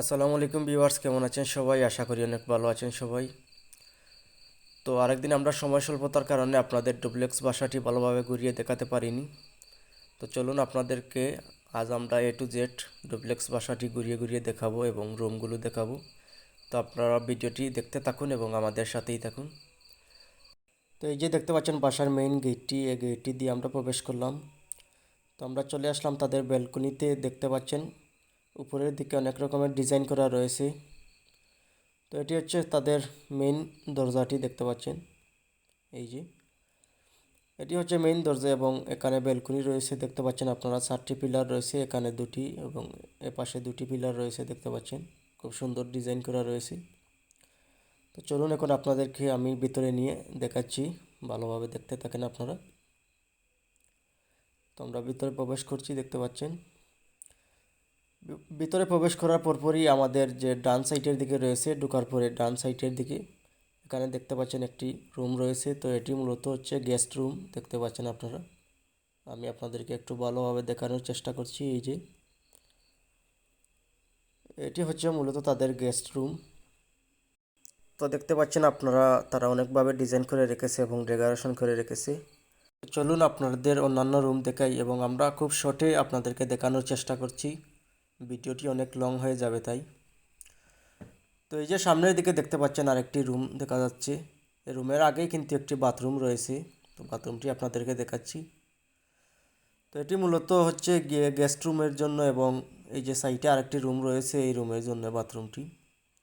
আসসালামু আলাইকুম ভিউয়ার্স, কেমন আছেন সবাই? আশা করি অনেক ভালো আছেন সবাই। তো আরেকদিন আমরা সময় স্বল্পতার কারণে আপনাদের ডুপ্লেক্স বাসাটি ভালোভাবে ঘুরিয়ে দেখাতে পারিনি। তো চলুন আপনাদেরকে আজ আমরা এ টু জেড ডুপ্লেক্স বাসাটি ঘুরিয়ে ঘুরিয়ে দেখাবো এবং রুমগুলো দেখাবো। তো আপনারা ভিডিওটি দেখতে থাকুন এবং আমাদের সাথেই থাকুন। তো এই যে দেখতে পাচ্ছেন বাসার মেইন গেটটি এই গেটটি দিয়ে আমরা প্রবেশ করলাম। তো আমরা চলে আসলাম তাদের ব্যালকনিতে দেখতে পাচ্ছেন উপরের দিকে অনেক রকমের ডিজাইন করা রয়েছে। তো এটি হচ্ছে তাদের মেইন দরজাটি দেখতে পাচ্ছেন। এই যে। এটি হচ্ছে মেইন দরজা এবং এখানে ব্যালকনি রয়েছে দেখতে পাচ্ছেন আপনারা। চারটি পিলার রয়েছে, এখানে দুটি এবং এ পাশে দুটি পিলার রয়েছে দেখতে পাচ্ছেন। খুব সুন্দর ডিজাইন করা রয়েছে। তো চলুন এখন আপনাদেরকে আমি ভিতরে নিয়ে দেখাচ্ছি। ভালোভাবে দেখতে থাকেন আপনারা। তো আমরা ভিতরে প্রবেশ করছি দেখতে পাচ্ছেন। ভিতরে প্রবেশ করার পরপরই আমাদের যে ডান সাইটের দিকে রয়েছে, ঢোকার পরে ডান সাইটের দিকে, এখানে দেখতে পাচ্ছেন একটি রুম রয়েছে। তো এটি মূলত হচ্ছে গেস্ট রুম, দেখতে পাচ্ছেন আপনারা। আমি আপনাদেরকে একটু ভালোভাবে দেখানোর চেষ্টা করছি, এই যে। এটি হচ্ছে মূলত তাদের গেস্ট রুম। তো দেখতে পাচ্ছেন আপনারা, তারা অনেকভাবে ডিজাইন করে রেখেছে এবং ডেকোরেশন করে রেখেছে। চলুন আপনাদের অন্যান্য রুম দেখাই এবং আমরা খুব শর্টে আপনাদেরকে দেখানোর চেষ্টা করছি। ভিডিওটি অনেক লং হয়ে যাবে তাই। তো এই যে সামনের দিকে দেখতে পাচ্ছেন আরেকটি রুম দেখা যাচ্ছে। এই রুমের আগেই কিন্তু একটি বাথরুম রয়েছে। তো বাথরুমটি আপনাদেরকে দেখাচ্ছি। তো এটি মূলত হচ্ছে গেস্ট রুমের জন্য এবং এই যে সাইডে আরেকটি রুম রয়েছে, এই রুমের জন্য বাথরুমটি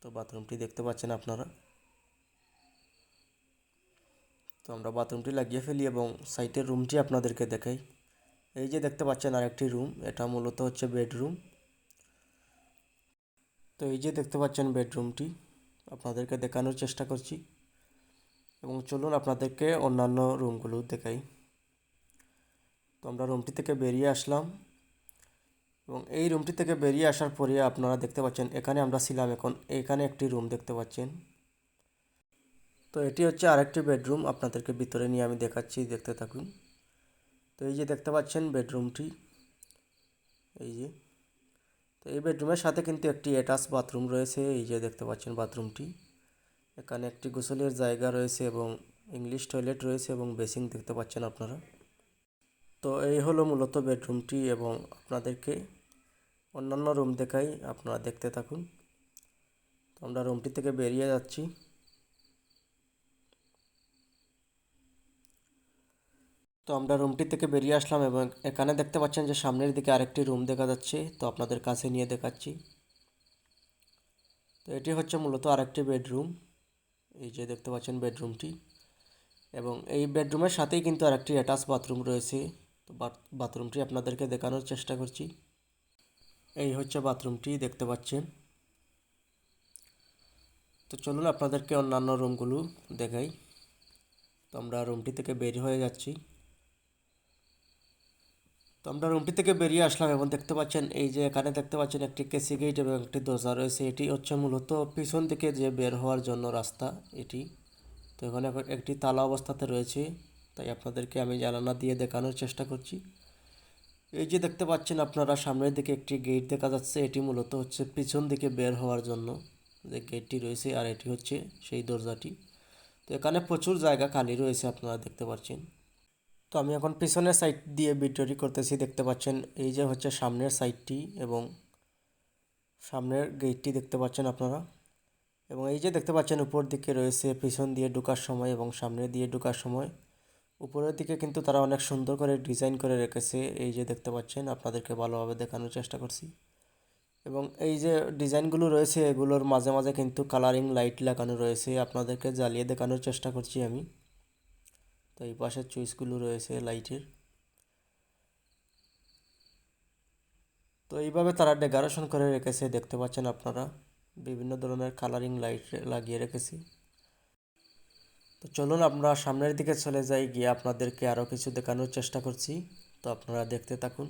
তো বাথরুমটি দেখতে পাচ্ছেন আপনারা। তো আমরা বাথরুমটি লাগিয়ে ফেলি এবং সাইটের রুমটি আপনাদেরকে দেখাই। এই যে দেখতে পাচ্ছেন আরেকটি রুম এটা মূলত হচ্ছে বেডরুম তো এই যে দেখতে পাচ্ছেন বেডরুমটি, আপনাদেরকে দেখানোর চেষ্টা করছি। এবং চলুন আপনাদেরকে অন্যান্য রুমগুলো দেখাই। তো আমরা রুমটি থেকে বেরিয়ে আসলাম। এবং এই রুমটি থেকে বেরিয়ে আসার পরে আপনারা দেখতে পাচ্ছেন, এখানে আমরা ছিলাম এখন, এখানে একটি রুম দেখতে পাচ্ছেন। তো এটি হচ্ছে আরেকটি বেডরুম, আপনাদেরকে ভিতরে নিয়ে আমি দেখাচ্ছি, দেখতে থাকুন। তো এই যে দেখতে পাচ্ছেন বেডরুমটি, এই যে। তো এই বেডরুমের সাথে কিন্তু একটি অ্যাটাচ বাথরুম রয়েছে, এই যে দেখতে পাচ্ছেন বাথরুমটি এখানে একটি গোসলের জায়গা রয়েছে এবং ইংলিশ টয়লেট রয়েছে এবং বেসিং দেখতে পাচ্ছেন আপনারা। তো এই হলো মূলত বেডরুমটি এবং আপনাদেরকে অন্যান্য রুম দেখাই, আপনারা দেখতে থাকুন। তো আমরা রুমটি থেকে বেরিয়ে যাচ্ছি। তো আমরা রুমটি থেকে বেরিয়ে আসলাম এবং এখানে দেখতে পাচ্ছেন যে সামনের দিকে আরেকটি রুম দেখা যাচ্ছে। তো আপনাদের কাছে নিয়ে দেখাচ্ছি। তো এটি হচ্ছে মূলত আরেকটি বেডরুম এই যে দেখতে পাচ্ছেন বেডরুমটি এবং এই বেডরুমের সাথেই কিন্তু আরেকটি অ্যাটাচ বাথরুম রয়েছে। তো বাথরুমটি আপনাদেরকে দেখানোর চেষ্টা করছি। এই হচ্ছে বাথরুমটি দেখতে পাচ্ছেন। তো চলুন আপনাদেরকে অন্যান্য রুমগুলো দেখাই। তো আমরা রুমটি থেকে বের হয়ে যাচ্ছি। তো আমরা রুমটি থেকে বেরিয়ে আসলাম এবং দেখতে পাচ্ছেন এই যে এখানে দেখতে পাচ্ছেন একটি কেসি গেট এবং একটি দরজা রয়েছে। এটি হচ্ছে মূলত পিছন থেকে যে বের হওয়ার জন্য রাস্তা এটি। তো এখানে একটি তালা অবস্থাতে রয়েছে। তাই আপনাদেরকে আমি জানালা দিয়ে দেখানোর চেষ্টা করছি। এই যে দেখতে পাচ্ছেন আপনারা সামনের দিকে একটি গেট দেখা যাচ্ছে। এটি মূলত হচ্ছে পিছন দিকে বের হওয়ার জন্য যে গেটটি রয়েছে আর এটি হচ্ছে সেই দরজাটি। তো এখানে প্রচুর জায়গা খালি রয়েছে আপনারা দেখতে পাচ্ছেন। তো আমি এখন পিছনের সাইড দিয়ে ভিডিওটি করতেছি, দেখতে পাচ্ছেন, এই যে হচ্ছে সামনের সাইডটি এবং সামনের গেটটি দেখতে পাচ্ছেন আপনারা। এবং এই যে দেখতে পাচ্ছেন, উপর দিকে রয়েছে পিছন দিয়ে ঢোকার সময় এবং সামনে দিয়ে ঢোকার সময়। উপরের দিকে কিন্তু তারা অনেক সুন্দর করে ডিজাইন করে রেখেছে, এই যে দেখতে পাচ্ছেন, আপনাদেরকে ভালোভাবে দেখানোর চেষ্টা করছি। এবং এই যে ডিজাইনগুলো রয়েছে, এগুলোর মাঝে মাঝে কিন্তু কালারিং লাইট লাগানো রয়েছে, আপনাদেরকে জ্বালিয়ে দেখানোর চেষ্টা করছি আমি। তো এই পাশের চুইসগুলো রয়েছে লাইটের। তো এইভাবে তারা ডেকোরেশন করে রেখেছে, দেখতে পাচ্ছেন আপনারা। বিভিন্ন ধরনের কালারিং লাইট লাগিয়ে রেখেছি। তো চলুন আমরা সামনের দিকে চলে যাই, গিয়ে আপনাদেরকে আরও কিছু দেখানোর চেষ্টা করছি। তো আপনারা দেখতে থাকুন।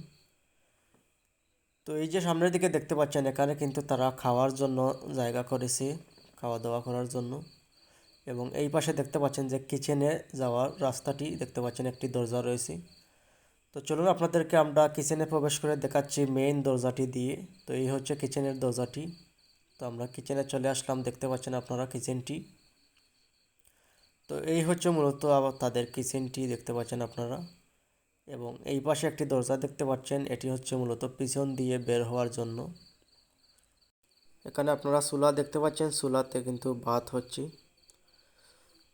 তো এই যে সামনের দিকে দেখতে পাচ্ছেন, এখানে কিন্তু তারা খাওয়ার জন্য জায়গা করেছে, খাওয়া দাওয়া করার জন্য। এবং এই পাশে দেখতে পাচ্ছেন যে কিচেনে যাওয়ার রাস্তাটি দেখতে পাচ্ছেন একটি দরজা রয়েছে। তো চলুন আপনাদেরকে আমরা কিচেনে প্রবেশ করে দেখাচ্ছি মেইন দরজাটি দিয়ে। তো এই হচ্ছে কিচেনের দরজাটি। তো আমরা কিচেনে চলে আসলাম, দেখতে পাচ্ছেন আপনারা কিচেনটি তো এই হচ্ছে মূলত আবার তাদের কিচেনটি দেখতে পাচ্ছেন আপনারা। এবং এই পাশে একটি দরজা দেখতে পাচ্ছেন, এটি হচ্ছে মূলত পিছন দিয়ে বের হওয়ার জন্য। এখানে আপনারা চুলা দেখতে পাচ্ছেন, চুলাতে কিন্তু ভাত হচ্ছে।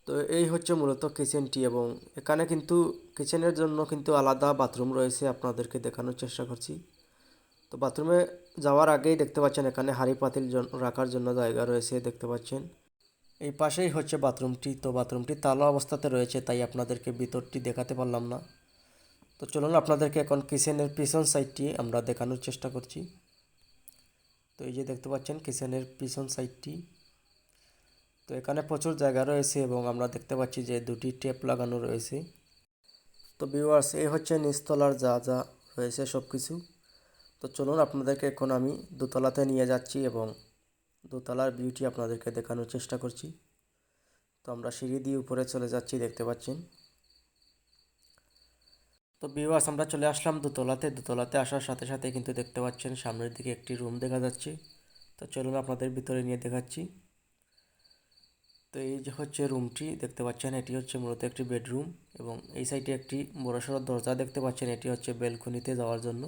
তো এই হচ্ছে মূলত কিচেনটি এবং এখানে কিন্তু কিচেনের জন্য কিন্তু আলাদা বাথরুম রয়েছে আপনাদেরকে দেখানোর চেষ্টা করছি। তো বাথরুমে যাওয়ার আগেই দেখতে পাচ্ছেন এখানে হাঁড়ি পাতিল রাখার জন্য জায়গা রয়েছে দেখতে পাচ্ছেন। এই পাশেই হচ্ছে বাথরুমটি তো বাথরুমটি তালা অবস্থাতে রয়েছে তাই আপনাদেরকে ভিতরটি দেখাতে পারলাম না। তো চলুন আপনাদেরকে এখন কিচেনের পিছন সাইডটি আমরা দেখানোর চেষ্টা করছি। তো এই যে দেখতে পাচ্ছেন কিচেনের পিছন সাইডটি তো এখানে প্রচুর জায়গা রয়েছে এবং আমরা দেখতে পাচ্ছি যে দুটি টেপ লাগানো রয়েছে। তো ভিউয়ার্স এই হচ্ছে নিচতলার যা যা রয়েছে সব কিছু তো চলুন আপনাদেরকে এখন আমি দোতলাতে নিয়ে যাচ্ছি এবং দোতলার বিউটি আপনাদেরকে দেখানোর চেষ্টা করছি। তো আমরা সিঁড়ি দিয়ে উপরে চলে যাচ্ছি, দেখতে পাচ্ছেন। তো ভিউয়ার্স আমরা চলে আসলাম দোতলাতে। দোতলাতে আসার সাথে সাথে কিন্তু দেখতে পাচ্ছেন সামনের দিকে একটি রুম দেখা যাচ্ছে। তো চলুন আপনাদের ভিতরে নিয়ে দেখাচ্ছি। তো এই যে হচ্ছে রুমটি দেখতে পাচ্ছেন, এটি হচ্ছে মূলত একটি বেডরুম এবং এই সাইডে একটি বড়সড় দরজা দেখতে পাচ্ছেন, এটি হচ্ছে বেলকনিতে যাওয়ার জন্য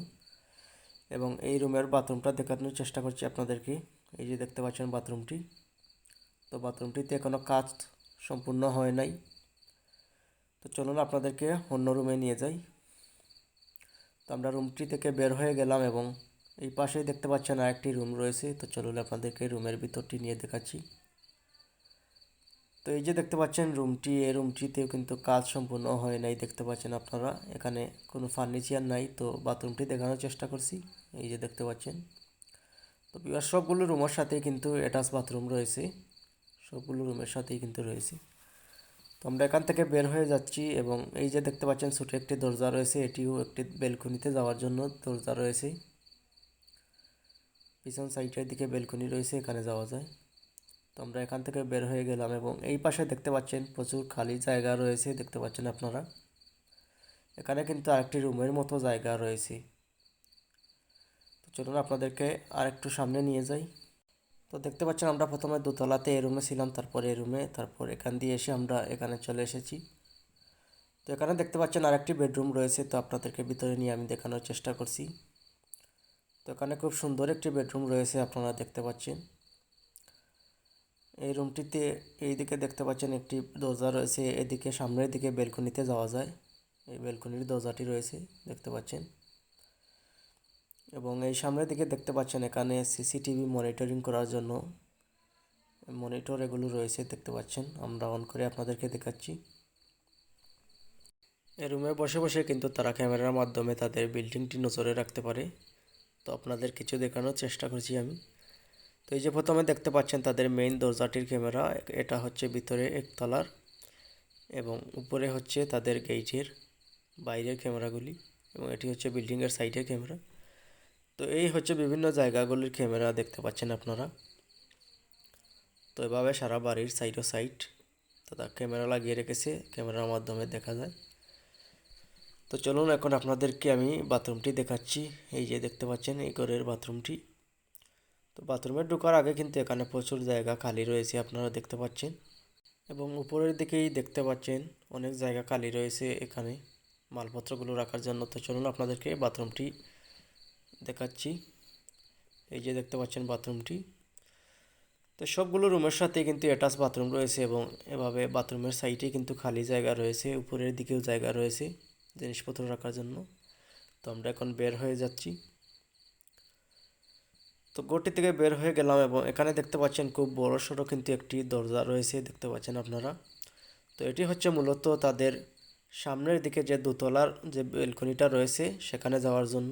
এবং এই রুমের বাথরুমটা দেখানোর চেষ্টা করছি আপনাদেরকে। এই যে দেখতে পাচ্ছেন বাথরুমটি। তো বাথরুমটিতে এখনও কাজ সম্পূর্ণ হয় নাই। তো চলুন আপনাদেরকে অন্য রুমে নিয়ে যাই। তো আমরা রুমটি থেকে বের হয়ে গেলাম এবং এই পাশেই দেখতে পাচ্ছেন আরেকটি রুম রয়েছে। তো চলুন আপনাদেরকে রুমের ভিতরটি নিয়ে দেখাচ্ছি। তো এই যে দেখতে পাচ্ছেন রুমটি এই রুমটিতেও কিন্তু কাজ সম্পূর্ণ হয় নাই, দেখতে পাচ্ছেন আপনারা। এখানে কোনো ফার্নিচার নাই, তো বাথরুমটি দেখানোর চেষ্টা করছি, এই যে দেখতে পাচ্ছেন। তো বিবাহ সবগুলো রুমের সাথেই কিন্তু অ্যাটাচ বাথরুম রয়েছে, সবগুলো রুমের সাথেই কিন্তু রয়েছে। তো আমরা এখান থেকে বের হয়ে যাচ্ছি এবং এই যে দেখতে পাচ্ছেন, ছোটো একটি দরজা রয়েছে, এটিও একটি বেলকনিতে যাওয়ার জন্য দরজা রয়েছে। পিছন সাইডের দিকে বেলকনি রয়েছে, এখানে যাওয়া যায়। তো আমরা এখান থেকে বের হয়ে গেলাম এবং এই পাশে দেখতে পাচ্ছেন প্রচুর খালি জায়গা রয়েছে, দেখতে পাচ্ছেন আপনারা। এখানে কিন্তু আরেকটি রুমের মতো জায়গা রয়েছে। তো চলুন আপনাদেরকে আরেকটু সামনে নিয়ে যাই। তো দেখতে পাচ্ছেন আমরা প্রথমে দোতলাতে এই রুমে ছিলাম, তারপর এই রুমে, তারপর এখান দিয়ে এসে আমরা এখানে চলে এসেছি। তো এখানে দেখতে পাচ্ছেন আরেকটি বেডরুম রয়েছে, তো আপনাদেরকে ভিতরে নিয়ে আমি দেখানোর চেষ্টা করছি। তো এখানে খুব সুন্দর একটি বেডরুম রয়েছে, আপনারা দেখতে পাচ্ছেন। এই রুমটিতে এইদিকে দেখতে পাচ্ছেন একটি দরজা রয়েছে। এদিকে সামনের দিকে বেলকনিতে যাওয়া যায়। এই বেলকনির দরজাটি রয়েছে, দেখতে পাচ্ছেন। এবং এই সামনের দিকে দেখতে পাচ্ছেন এখানে সিসিটিভি মনিটরিং করার জন্য মনিটর এগুলো রয়েছে, দেখতে পাচ্ছেন। আমরা অন করে আপনাদেরকে দেখাচ্ছি। এই রুমে বসে বসে কিন্তু তারা ক্যামেরার মাধ্যমে তাদের বিল্ডিংটি নজরে রাখতে পারে। তো আপনাদের কিছু দেখানোর চেষ্টা করছি আমি। তো এই যে প্রথমে দেখতে পাচ্ছেন তাদের মেইন দরজাটির ক্যামেরা এটা হচ্ছে ভিতরে একতলার এবং উপরে হচ্ছে তাদের গেইটের বাইরের ক্যামেরাগুলি এবং এটি হচ্ছে বিল্ডিংয়ের সাইডের ক্যামেরা তো এই হচ্ছে বিভিন্ন জায়গাগুলির ক্যামেরা দেখতে পাচ্ছেন আপনারা। তো এভাবে সারা বাড়ির সাইড ও সাইড তারা ক্যামেরা লাগিয়ে রেখেছে ক্যামেরার মাধ্যমে দেখা যায়। তো চলুন এখন আপনাদেরকে আমি বাথরুমটি দেখাচ্ছি। এই যে দেখতে পাচ্ছেন, এই ঘরের বাথরুমটি তো বাথরুমে ঢোকার আগে কিন্তু এখানে প্রচুর জায়গা খালি রয়েছে, আপনারা দেখতে পাচ্ছেন। এবং উপরের দিকেই দেখতে পাচ্ছেন অনেক জায়গা খালি রয়েছে এখানে। মালপত্রগুলো রাখার জন্য তো চলুন আপনাদেরকে বাথরুমটি দেখাচ্ছি। এই যে দেখতে পাচ্ছেন বাথরুমটি। তো সবগুলো রুমের সাথে কিন্তু অ্যাটাচ বাথরুম রয়েছে এবং এভাবে বাথরুমের সাইডে কিন্তু খালি জায়গা রয়েছে, উপরের দিকেও জায়গা রয়েছে জিনিসপত্র রাখার জন্য। তো আমরা এখন বের হয়ে যাচ্ছি। তো গোটি থেকে বের হয়ে গেলাম এবং এখানে দেখতে পাচ্ছেন খুব বড় সড়ো কিন্তু একটি দরজা রয়েছে, দেখতে পাচ্ছেন আপনারা। তো এটি হচ্ছে মূলত তাদের সামনের দিকে যে দোতলার যে বেলকনিটা রয়েছে সেখানে যাওয়ার জন্য।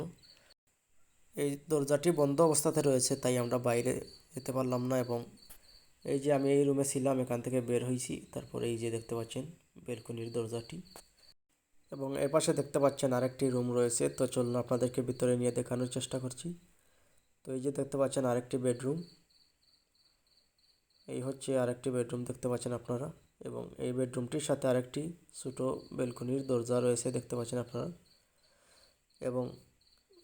এই দরজাটি বন্ধ অবস্থাতে রয়েছে, তাই আমরা বাইরে যেতে পারলাম না এবং এই যে আমি এই রুমে ছিলাম, এখান থেকে বের হয়েছি। তারপরে এই যে দেখতে পাচ্ছেন বেলকনির দরজাটি। এবং এ পাশে দেখতে পাচ্ছেন আরেকটি রুম রয়েছে। তো চলুন আপনাদেরকে ভিতরে নিয়ে দেখানোর চেষ্টা করছি। তো এই যে দেখতে পাচ্ছেন আরেকটি বেডরুম। এই হচ্ছে আরেকটি বেডরুম দেখতে পাচ্ছেন আপনারা এবং এই বেডরুমটির সাথে আরেকটি ছোটো বেলকনির দরজা রয়েছে দেখতে পাচ্ছেন আপনারা এবং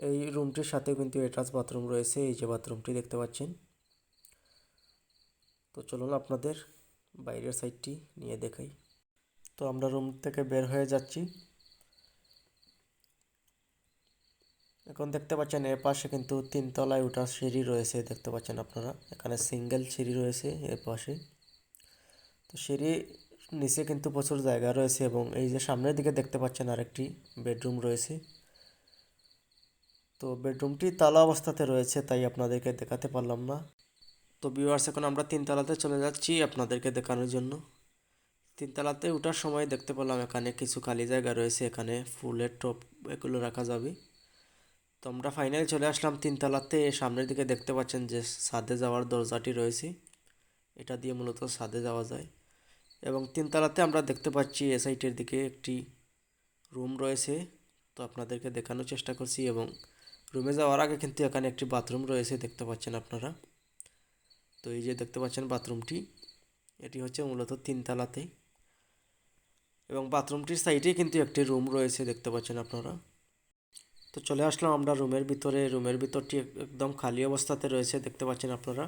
এই রুমটির সাথে কিন্তু অ্যাটাচ বাথরুম রয়েছে, এই যে বাথরুমটি দেখতে পাচ্ছেন। তো চলুন আপনাদের বাইরের সাইডটি নিয়ে দেখাই। তো আমরা রুম থেকে বের হয়ে যাচ্ছি। এখন দেখতে পাচ্ছেন, এর পাশে কিন্তু তিনতলায় ওঠার সিঁড়ি রয়েছে, দেখতে পাচ্ছেন আপনারা। এখানে সিঙ্গেল সিঁড়ি রয়েছে এর পাশে। তো সিঁড়ি নিচে কিন্তু প্রচুর জায়গা রয়েছে এবং এই যে সামনের দিকে দেখতে পাচ্ছেন আরেকটি বেডরুম রয়েছে। তো বেডরুমটি তালা অবস্থাতে রয়েছে, তাই আপনাদেরকে দেখাতে পারলাম না। তো ভিউয়ার্স এখন আমরা তিনতলাতে চলে যাচ্ছি আপনাদেরকে দেখানোর জন্য। তিনতলাতে ওঠার সময় দেখতে পেলাম এখানে কিছু খালি জায়গা রয়েছে, এখানে ফুলের টপ এগুলো রাখা যাবে। তো আমরা ফাইনালি চলে আসলাম তিনতলাতে, সামনের দিকে দেখতে পাচ্ছেন যে সাদে যাওয়ার দরজাটি রয়েছে। এটা দিয়ে মূলত সাদে যাওয়া যায়। এবং তিনতলাতে আমরা দেখতে পাচ্ছি এ সাইটের দিকে একটি রুম রয়েছে। তো আপনাদেরকে দেখানোর চেষ্টা করছি এবং রুমে যাওয়ার আগে কিন্তু এখানে একটি বাথরুম রয়েছে, দেখতে পাচ্ছেন আপনারা। তো এই যে দেখতে পাচ্ছেন বাথরুমটি, এটি হচ্ছে মূলত তিনতলাতে। এবং বাথরুমটির সাইডে কিন্তু একটি রুম রয়েছে, দেখতে পাচ্ছেন আপনারা। তো চলে আসলাম আমরা রুমের ভিতরে। রুমের ভিতরটি একদম খালি অবস্থাতে রয়েছে, দেখতে পাচ্ছেন আপনারা।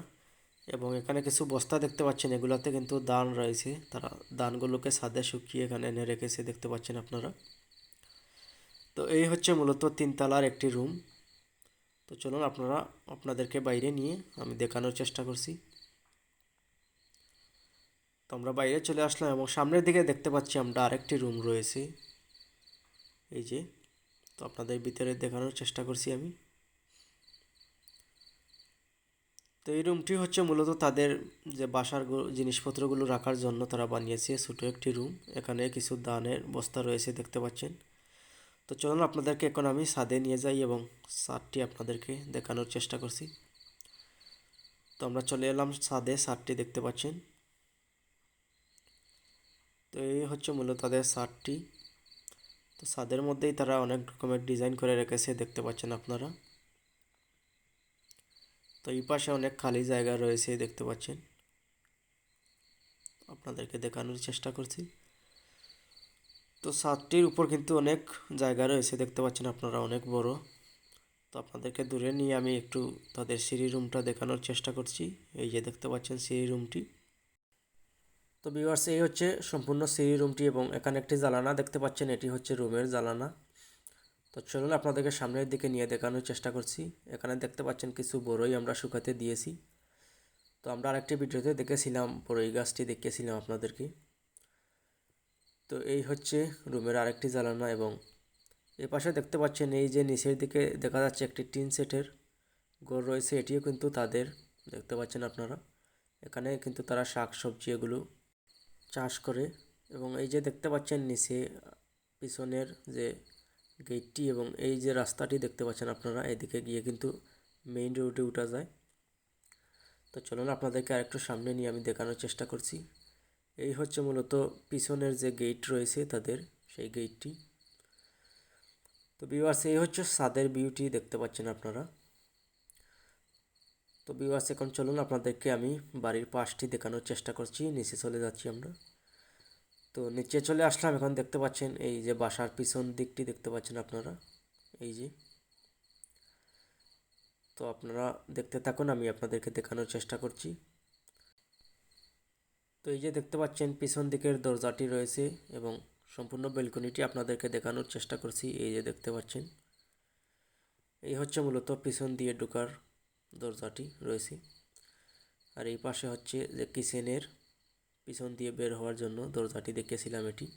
এবং এখানে কিছু বস্তা দেখতে পাচ্ছেন, এগুলাতে কিন্তু দান রয়েছে। তারা দানগুলোকে সাদে শুকিয়ে এখানে এনে রেখেছে, দেখতে পাচ্ছেন আপনারা। তো এই হচ্ছে মূলত তিনতলার একটি রুম। তো চলুন আপনারা আপনাদেরকে বাইরে নিয়ে আমি দেখানোর চেষ্টা করছি। তো আমরা বাইরে চলে আসলাম এবং সামনের দিকে দেখতে পাচ্ছি আমরা আরেকটি রুম রয়েছে। এই যে তো আপনাদের ভিতরে দেখানোর চেষ্টা করছি আমি। তো এই রুমটি হচ্ছে মূলত তাদের যে বাসার জিনিসপত্রগুলো রাখার জন্য তারা বানিয়েছে, ছোটো একটি রুম এখানে কিছু দানের বস্তা রয়েছে, দেখতে পাচ্ছেন। তো চলুন আপনাদেরকে এখন আমি ছাদে নিয়ে যাই এবং সারটি আপনাদেরকে দেখানোর চেষ্টা করছি। তো আমরা চলে এলাম ছাদে সারটি দেখতে পাচ্ছেন। তো এই হচ্ছে মূলত তাদের ছাদটি। তো ছাদের মধ্যেই তারা অনেক রকমের ডিজাইন করে রেখেছে, দেখতে পাচ্ছেন আপনারা। তো এই পাশে অনেক খালি জায়গা রয়েছে, দেখতে পাচ্ছেন। আপনাদেরকে দেখানোর চেষ্টা করছি। তো ছাদটির উপর কিন্তু অনেক জায়গা রয়েছে, দেখতে পাচ্ছেন আপনারা, অনেক বড়। তো আপনাদেরকে দূরে নিয়ে আমি একটু তাদের সিঁড়ি রুমটা দেখানোর চেষ্টা করছি। এই যে দেখতে পাচ্ছেন সিঁড়ি রুমটি। তো ভিউয়ার্স এই হচ্ছে সম্পূর্ণ সিঁড়ি রুমটি এবং এখানে একটি জ্বালানা দেখতে পাচ্ছেন, এটি হচ্ছে রুমের জ্বালানা তো চলুন আপনাদেরকে সামনের দিকে নিয়ে দেখানোর চেষ্টা করছি। এখানে দেখতে পাচ্ছেন কিছু বড়ই আমরা শুকাতে দিয়েছি। তো আমরা আরেকটি ভিডিওতে দেখেছিলাম বড়ই গাছটি দেখেছিলাম আপনাদেরকে। তো এই হচ্ছে রুমের আরেকটি জ্বালানা এবং এ পাশে দেখতে পাচ্ছেন, এই যে নিচের দিকে দেখা যাচ্ছে একটি টিন সেটের ঘর রয়েছে, এটিও কিন্তু তাদের। দেখতে পাচ্ছেন আপনারা। এখানে কিন্তু তারা শাক সবজি এগুলো চাষ করে এবং এই যে দেখতে পাচ্ছেন নিচে, পিছনের যে গেটটি এবং এই যে রাস্তাটি দেখতে পাচ্ছেন আপনারা, এদিকে গিয়ে কিন্তু মেইন রোডে উঠা যায়। তো চলুন আপনাদেরকে আরেকটু সামনে নিয়ে আমি দেখানোর চেষ্টা করছি। এই হচ্ছে মূলত পিছনের যে গেট রয়েছে তাদের, সেই গেটটি তো বিওয়ার্স এই হচ্ছে সাদের বিউটি দেখতে পাচ্ছেন আপনারা। তো বিওয়ার্স এখন চলুন আপনাদেরকে আমি বাড়ির পাশটি দেখানোর চেষ্টা করছি। নিচে চলে যাচ্ছি আমরা। তো নিচে চলে আসলাম, এখন দেখতে পাচ্ছেন এই যে বাসার পিছন দিকটি দেখতে পাচ্ছেন আপনারা। এই যে। তো আপনারা দেখতে থাকুন, আমি আপনাদেরকে দেখানোর চেষ্টা করছি। তো এই যে দেখতে পাচ্ছেন, পিছন দিকের দরজাটি রয়েছে এবং সম্পূর্ণ বেলকনিটি আপনাদেরকে দেখানোর চেষ্টা করছি। এই যে দেখতে পাচ্ছেন। এই হচ্ছে মূলত পিছন দিয়ে ঢোকার দরজাটি রয়েছে। আর এই পাশে হচ্ছে যে কিচেনের পিছন দিয়ে বের হওয়ার জন্য দরজাটি দেখেছিলাম এটি।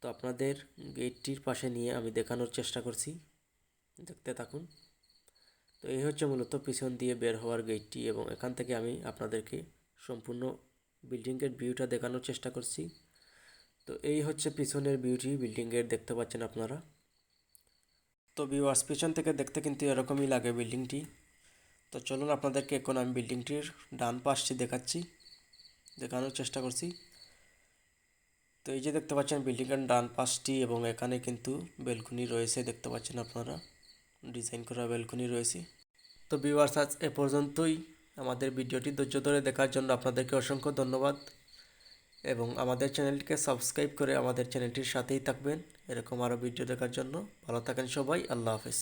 তো আপনাদের গেটটির পাশে নিয়ে আমি দেখানোর চেষ্টা করছি। দেখতে থাকুন। তো এই হচ্ছে মূলত পিছন দিয়ে বের হওয়ার গেটটি এবং এখান থেকে আমি আপনাদেরকে সম্পূর্ণ বিল্ডিংয়ের ভিউটা দেখানোর চেষ্টা করছি। তো এই হচ্ছে পিছনের বিউটি বিল্ডিংয়ের দেখতে পাচ্ছেন আপনারা। তো ভিউয়ার্স পিছন থেকে দেখতে কিন্তু এরকমই লাগে বিল্ডিংটি। তো চলুন আপনাদেরকে এখন আমি বিল্ডিংটির ডান পাশটি দেখাচ্ছি, দেখানোর চেষ্টা করছি। তো এই যে দেখতে পাচ্ছেন বিল্ডিংয়ের ডান পাশটি এবং এখানে কিন্তু বেলকুনি রয়েছে, দেখতে পাচ্ছেন আপনারা। ডিজাইন করা বেলকুনি রয়েছে। তো ভিউয়ার্স, আজ এ পর্যন্তই। আমাদের ভিডিওটি ধৈর্য ধরে দেখার জন্য আপনাদেরকে অসংখ্য ধন্যবাদ এবং আমাদের চ্যানেলটিকে সাবস্ক্রাইব করে আমাদের চ্যানেলটির সাথেই থাকবেন। এরকম আরও ভিডিও দেখার জন্য ভালো থাকেন সবাই। আল্লাহ হাফেজ।